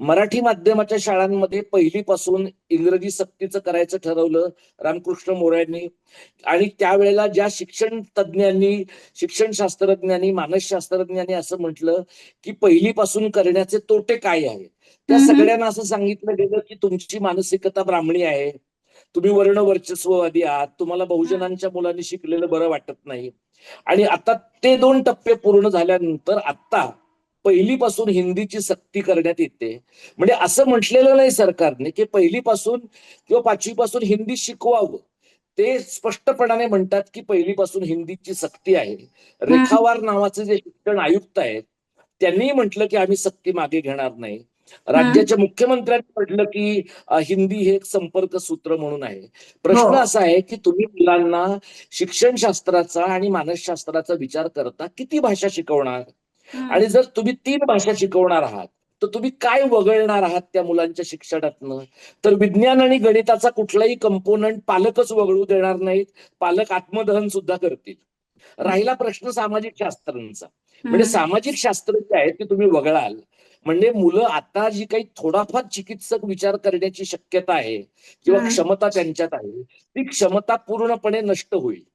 मराठी माध्यमाच्या शाळांमध्ये पहिलीपासून इंग्रजी सक्तीचं करायचं ठरवलं रामकृष्ण मोऱ्यांनी आणि त्यावेळेला ज्या शिक्षण तज्ज्ञांनी शिक्षण शास्त्रज्ञांनी मानसशास्त्रज्ञांनी असं म्हटलं की पहिलीपासून करण्याचे तोटे काय आहेत त्या. सगळ्यांना असं सांगितलं गेलं की तुमची मानसिकता ब्राह्मणी आहे. तुम्ही वर्ण वर्चस्ववादी आहात. तुम्हाला बहुजनांच्या मुलांनी शिकलेलं बरं वाटत नाही. आणि आता ते दोन टप्पे पूर्ण झाल्यानंतर आता पहिलीपासून हिंदीची सक्ती करण्यात येते. म्हणजे असं म्हटलेलं नाही सरकारने की पहिलीपासून किंवा पाचवीपासून हिंदी शिकवावं. ते स्पष्टपणाने म्हणतात की पहिलीपासून हिंदीची सक्ती आहे. रेखावार नावाचे जे शिक्षण आयुक्त आहेत त्यांनी म्हटलं की आम्ही सक्ती मागे घेणार नाही. राज्याच्या मुख्यमंत्र्यांनी म्हटलं की हिंदी हे एक संपर्क सूत्र म्हणून आहे. प्रश्न हो. असा आहे की तुम्ही मुलांना शिक्षण शास्त्राचा आणि मानसशास्त्राचा विचार करता किती भाषा शिकवणार. आणि जर तुम्ही तीन भाषा शिकवणार आहात तर तुम्ही काय वगळणार आहात त्या मुलांच्या शिक्षणातनं? तर विज्ञान आणि गणिताचा कुठलाही कंपोनंट पालकच वगळू देणार नाहीत. पालक आत्मदहन सुद्धा करतील. राहिला प्रश्न सामाजिक शास्त्रांचा. म्हणजे. सामाजिक शास्त्र जे आहे ते तुम्ही वगळाल. म्हणजे मुलं आता जी काही थोडाफार चिकित्सक विचार करण्याची शक्यता आहे किंवा. क्षमता त्यांच्यात आहे ती क्षमता पूर्णपणे नष्ट होईल.